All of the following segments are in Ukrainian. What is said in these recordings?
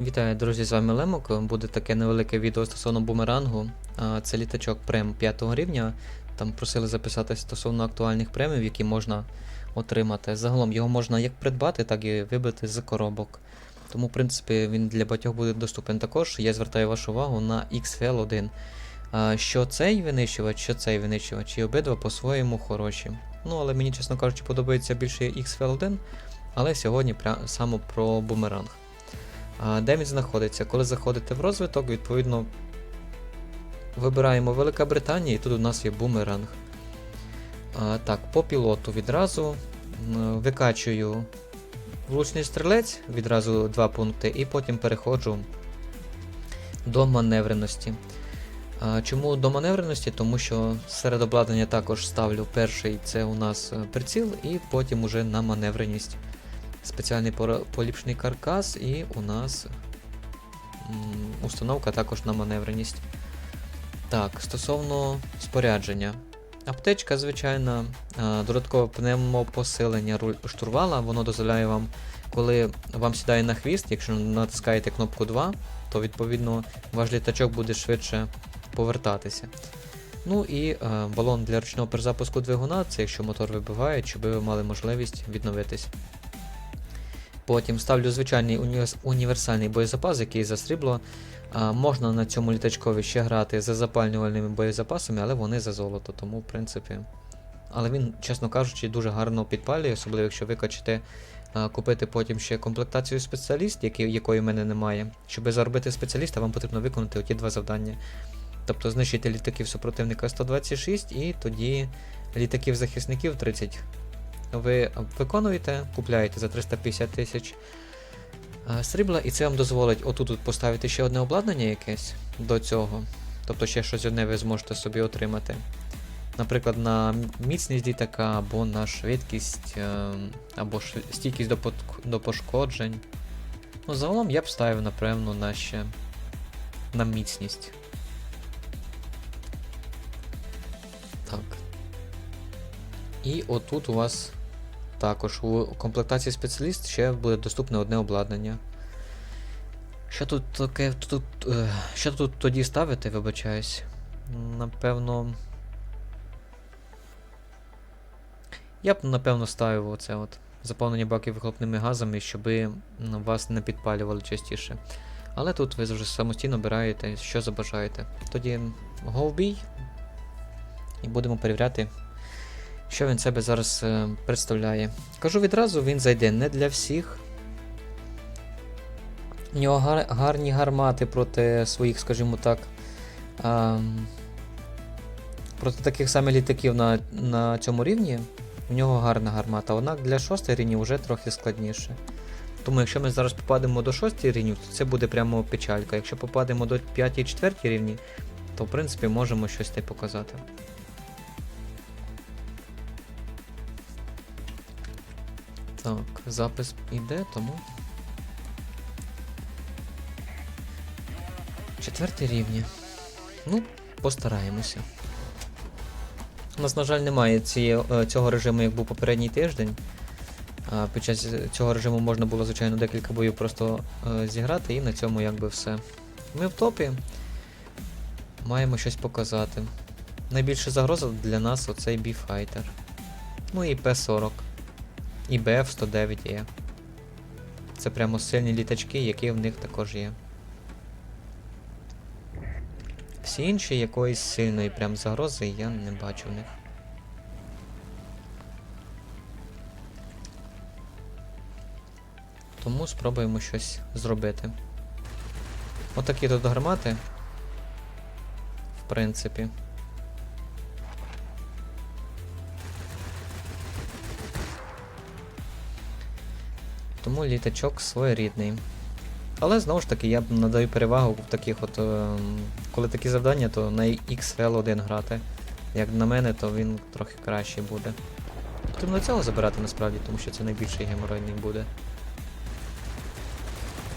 Вітаю, друзі, з вами Лемок. Буде таке невелике відео стосовно бумерангу. Це літачок прем 5 рівня. Там просили записати стосовно актуальних премів, які можна отримати. Загалом його можна як придбати, так і вибити з коробок. Тому, в принципі, він для багатьох буде доступен також. Я звертаю вашу увагу на XFL1. Що цей винищувач, що цей винищувач, і обидва по-своєму хороші. Ну, але мені, чесно кажучи, подобається більше XFL1, але сьогодні пря- саме про бумеранг. Де він знаходиться? Коли заходите в розвиток, відповідно вибираємо Велика Британія, і тут у нас є бумеранг. Так, по пілоту відразу викачую влучний стрілець, відразу два пункти, і потім переходжу до маневреності. Чому до маневреності? Тому що серед обладнання також ставлю перший це у нас е, приціл, і потім уже на маневреність спеціальний поліпшений каркас, і у нас установка також на маневреність. Так, стосовно спорядження. Аптечка, звичайна, а, додаткове пневмопосилення штурвала, воно дозволяє вам, коли вам сідає на хвіст, якщо натискаєте кнопку 2, то відповідно ваш літачок буде швидше повертатися. Ну і е, балон для ручного перезапуску двигуна, це якщо мотор вибиває, щоб ви мали можливість відновитись. Потім ставлю звичайний універс- універсальний боєзапас, який за срібло. А, можна на цьому літачкові ще грати за запалювальними боєзапасами, але вони за золото, тому в принципі. Але він, чесно кажучи, дуже гарно підпалює, особливо якщо ви хочете а, купити потім ще комплектацію спеціаліст, який, якої в мене немає. Щоб заробити спеціаліста, вам потрібно виконати оті два завдання. Тобто знищити літаків супротивника 126 і тоді літаків захисників 30 ви виконуєте, купляєте за 350 тисяч е, срібла, і це вам дозволить отут от поставити ще одне обладнання якесь до цього. Тобто ще щось одне ви зможете собі отримати. Наприклад, на міцність літака, або на швидкість, е, або стійкість до пошкоджень. Ну, загалом я б ставив, напевно, на ще на міцність. Так. І отут у вас також у комплектації спеціаліст ще буде доступне одне обладнання. Що тут таке. Тут, е, що тут тоді ставити, вибачаюсь? Напевно. Я б напевно ставив оце от. Заповнення баків вихлопними газами, щоб вас не підпалювали частіше. Але тут ви вже самостійно обираєте, що забажаєте. Тоді го в бій. І будемо перевіряти, що він себе зараз е, представляє. Кажу відразу, він зайде не для всіх. У нього гар- гарні гармати проти своїх, скажімо так. А, проти таких самих літаків на, на цьому рівні. У нього гарна гармата, однак для 6 рівнів вже трохи складніше. Тому якщо ми зараз попадемо до 6 рівнів, то це буде прямо печалька. Якщо попадемо до 5 і 4 рівні, то в принципі можемо щось те показати. Так, запис іде, тому. Четвертий рівні. Ну, постараємося. У нас, на жаль, немає цієї, е, цього режиму, як був попередній тиждень. Під час цього режиму можна було, звичайно, декілька боїв просто е, зіграти, і на цьому якби все. Ми в топі. Маємо щось показати. Найбільша загроза для нас оцей B-Fighter. Ну і П-40. І БФ-109 є. Це прямо сильні літачки, які в них також є. Всі інші якоїсь сильної прям загрози я не бачу в них. Тому спробуємо щось зробити. Отакі тут гармати. В принципі. Тому літачок своєрідний. Але знову ж таки я надаю перевагу в таких от. ем, коли такі завдання, то на XFL1 грати. Як на мене, то він трохи кращий буде. Потрібно цього забирати насправді, тому що це найбільший геморойний буде.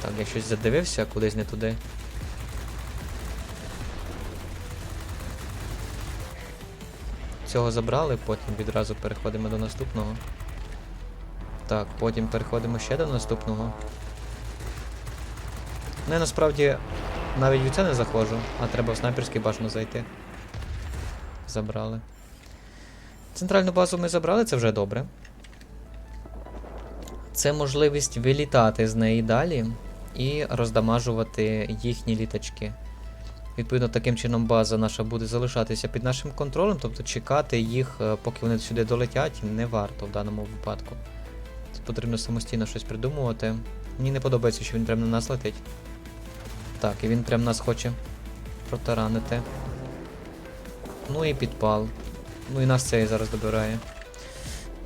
Так, я щось задивився кудись не туди. Цього забрали, потім відразу переходимо до наступного. Так, потім переходимо ще до наступного. Ну я насправді навіть в це не заходжу, а треба в снайперський башню зайти. Забрали. Центральну базу ми забрали, це вже добре. Це можливість вилітати з неї далі і роздамажувати їхні літачки. Відповідно, таким чином база наша буде залишатися під нашим контролем, тобто чекати їх, е, поки вони сюди долетять, не варто в даному випадку. Потрібно самостійно щось придумувати. Мені не подобається, що він прямо на нас летить. Так, і він прям нас хоче протаранити. Ну і підпал. Ну і нас цей зараз добирає.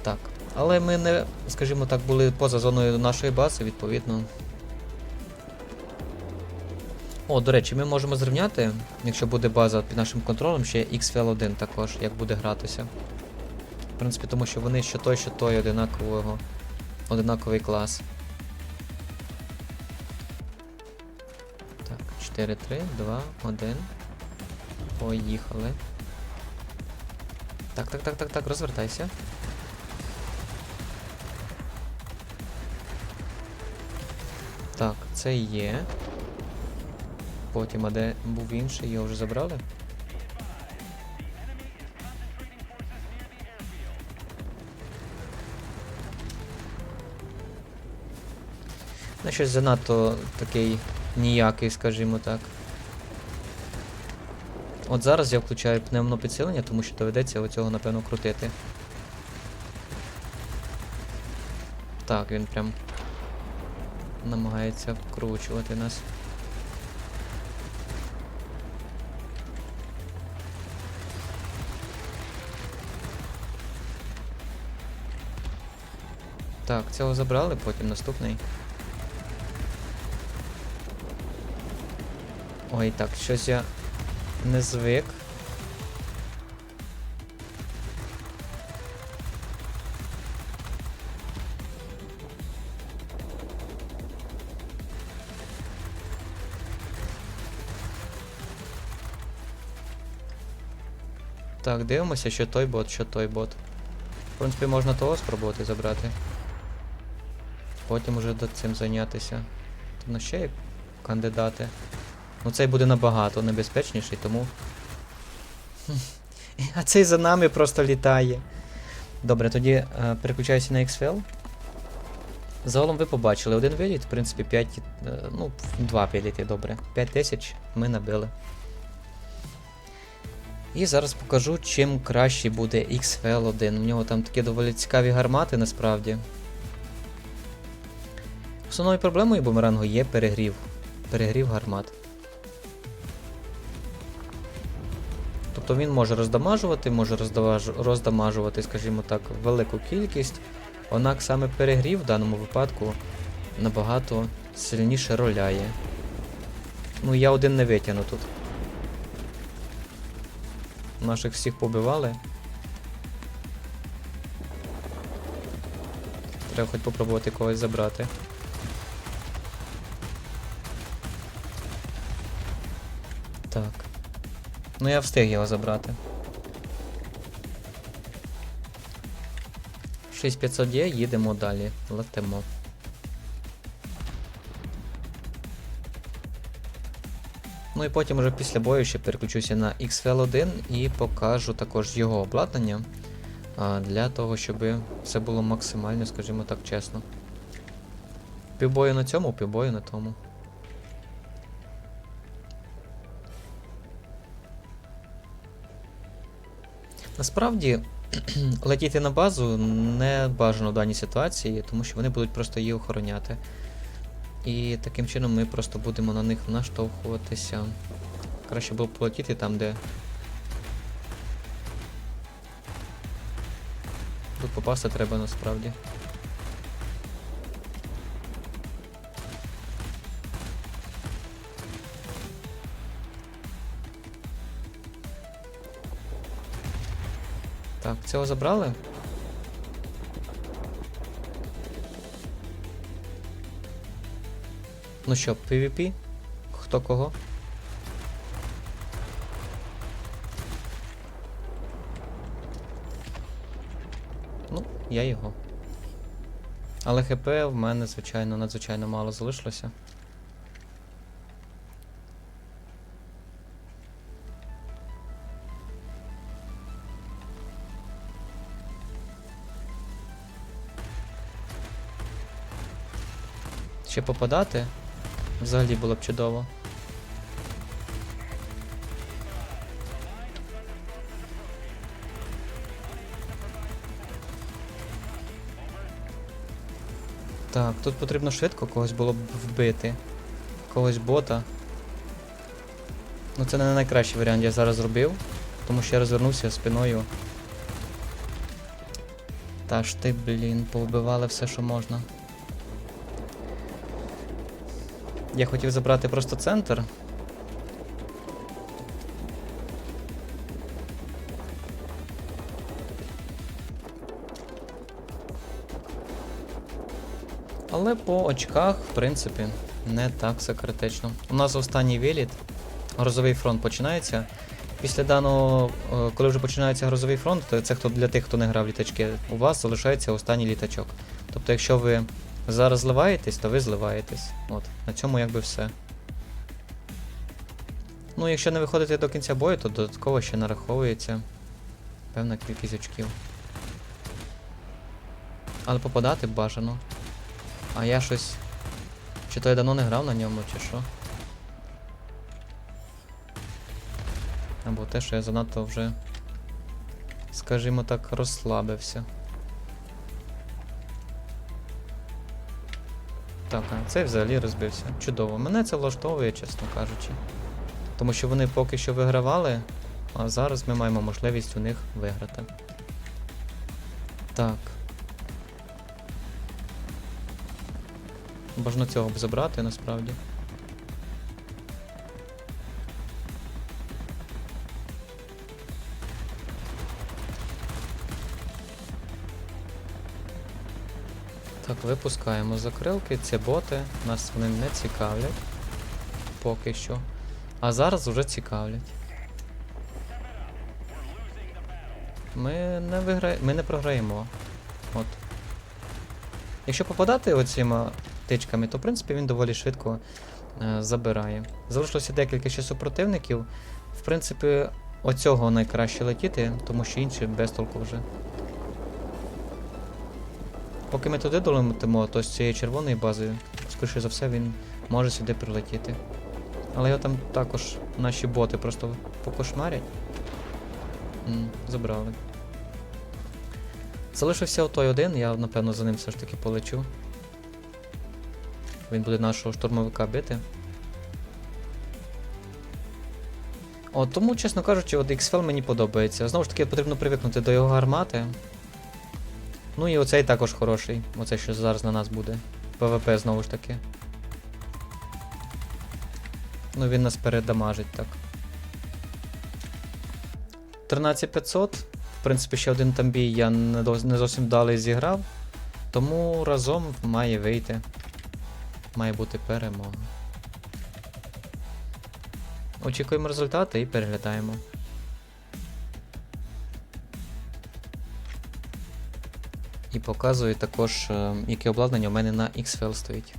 Так. Але ми не, скажімо так, були поза зоною нашої бази, відповідно. О, до речі, ми можемо зрівняти, якщо буде база під нашим контролем, ще XFL1 також, як буде гратися. В принципі, тому що вони що той, що той одинакового, одинаковий клас. Так, 4, 3, 2, 1. Поїхали. Так, так, так, так, так, розвертайся. Так, це є. Потім, а де був інший, його вже забрали? Ну, щось занадто такий ніякий, скажімо так. От зараз я включаю пневмопідсилення, тому що доведеться оцього, напевно, крутити. Так, він прям намагається вкручувати нас. Так, цього забрали, потім наступний. Ой, так, щось я не звик. Так, дивимося, що той бот, що той бот. В принципі, можна того спробувати забрати. Потім уже до цим зайнятися. Ну ще є кандидати. Ну цей буде набагато небезпечніший, тому. А цей за нами просто літає. Добре, тоді е, переключаюся на XFL. Загалом ви побачили один виліт, в принципі, 5. е, ну, 2 виліти, добре. 5 тисяч ми набили. І зараз покажу, чим краще буде XFL1. У нього там такі доволі цікаві гармати насправді. Основною проблемою бумерангу є перегрів. Перегрів гармат. Тобто він може роздамажувати, може роздамажувати, скажімо так, велику кількість. Однак саме перегрів в даному випадку набагато сильніше роляє. Ну, я один не витягну тут. Наших всіх побивали. Треба хоч попробувати когось забрати. Так. Ну я встиг його забрати. 6500 є, їдемо далі. Летимо. Ну і потім уже після бою ще переключуся на XFL1 і покажу також його обладнання. Для того, щоб все було максимально, скажімо так, чесно. Півбою на цьому, півбою на тому. Насправді, летіти на базу не бажано в даній ситуації, тому що вони будуть просто її охороняти. І таким чином ми просто будемо на них наштовхуватися. Краще було б полетіти там, де. Тут попасти треба насправді. Так, цього забрали? Ну що, PvP? Хто кого? Ну, я його. Але ХП в мене, звичайно, надзвичайно мало залишилося. Ще попадати, взагалі було б чудово. Так, тут потрібно швидко когось було б вбити. Когось бота. Ну це не найкращий варіант я зараз зробив, тому що я розвернувся спиною. Та ж ти, блін, повбивали все, що можна. Я хотів забрати просто центр. Але по очках, в принципі, не так все. У нас останній виліт. Грозовий фронт починається. Після даного, е, коли вже починається грозовий фронт, то це хто для тих, хто не грав літачки, у вас залишається останній літачок. Тобто, якщо ви зараз зливаєтесь, то ви зливаєтесь. От, на цьому якби все. Ну, якщо не виходите до кінця бою, то додатково ще нараховується певна кількість очків. Але попадати бажано. А я щось. Чи то я давно не грав на ньому, чи що? Або те, що я занадто вже, скажімо так, розслабився. Так, а цей взагалі розбився. Чудово. Мене це влаштовує, чесно кажучи. Тому що вони поки що вигравали, а зараз ми маємо можливість у них виграти. Так. Бажано цього б забрати насправді. Випускаємо закрилки, це боти, нас вони не цікавлять. Поки що. А зараз вже цікавлять. Ми не вигра... Ми не програємо. От. Якщо попадати оціма тичками, то в принципі він доволі швидко е, забирає. Залишилося декілька ще супротивників. В принципі, оцього найкраще летіти, тому що інші без толку вже. Поки ми туди долетимо, то з цієї червоної бази, скоріше за все, він може сюди прилетіти. Але його там також наші боти просто покошмарять. М, забрали. Залишився отой один, я напевно за ним все ж таки полечу. Він буде нашого штурмовика бити. От тому, чесно кажучи, от XFL мені подобається. Знову ж таки, потрібно привикнути до його гармати. Ну і оцей також хороший. Оцей, що зараз на нас буде. ПВП знову ж таки. Ну він нас передамажить так. 13500. В принципі, ще один там бій я не, не зовсім вдалий зіграв. Тому разом має вийти. Має бути перемога. Очікуємо результати і переглядаємо. І показую також, е, яке обладнання у мене на XFL стоїть.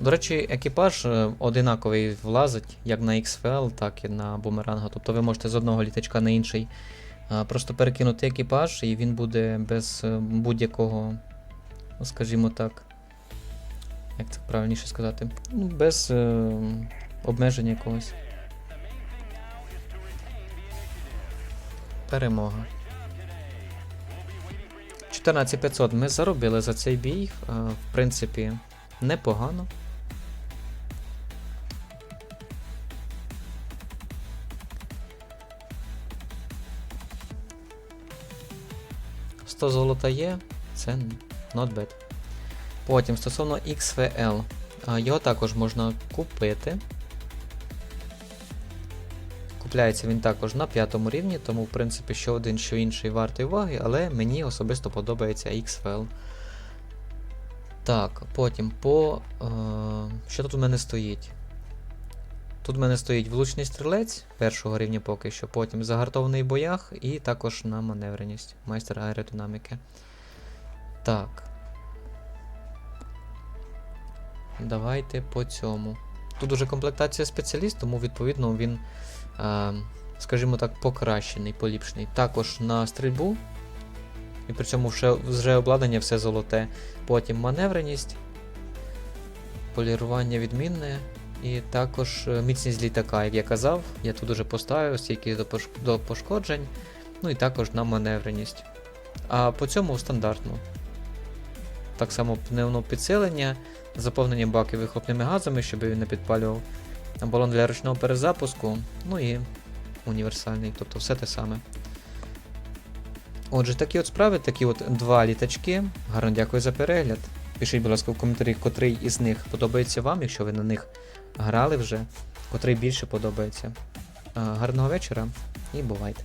До речі, екіпаж е, одинаковий влазить як на XFL, так і на бумеранга. Тобто ви можете з одного літачка на інший е, просто перекинути екіпаж, і він буде без будь-якого, скажімо так. Як це правильніше сказати? Ну, без е, обмеження якогось. Перемога. 14500 ми заробили за цей бій. е, В принципі, непогано. «100 золота є, це not bad. Потім стосовно XVL, його також можна купити. Купляється він також на п'ятому рівні, тому в принципі що один, що інший вартий уваги, але мені особисто подобається XFL. Так, потім по. Е, що тут у мене стоїть? Тут у мене стоїть влучний стрілець першого рівня поки що, потім загартований боях і також на маневреність, майстер аеродинаміки. Так. Давайте по цьому. Тут уже комплектація спеціаліст, тому відповідно він, скажімо так, покращений, поліпшений. Також на стрільбу І при цьому вже, обладнання все золоте. Потім маневреність, полірування відмінне. І також е, міцність літака, як я казав, я тут уже поставив стільки до, пошкоджень, ну і також на маневреність. А по цьому стандартно. Так само пневмо підсилення, заповнення баків вихлопними газами, щоб він не підпалював. Балон для ручного перезапуску, ну і універсальний, тобто все те саме. Отже, такі от справи, такі от два літачки. Гарно дякую за перегляд. Пишіть, будь ласка, в коментарі, котрий із них подобається вам, якщо ви на них грали вже, котрий більше подобається. Гарного вечора і бувайте!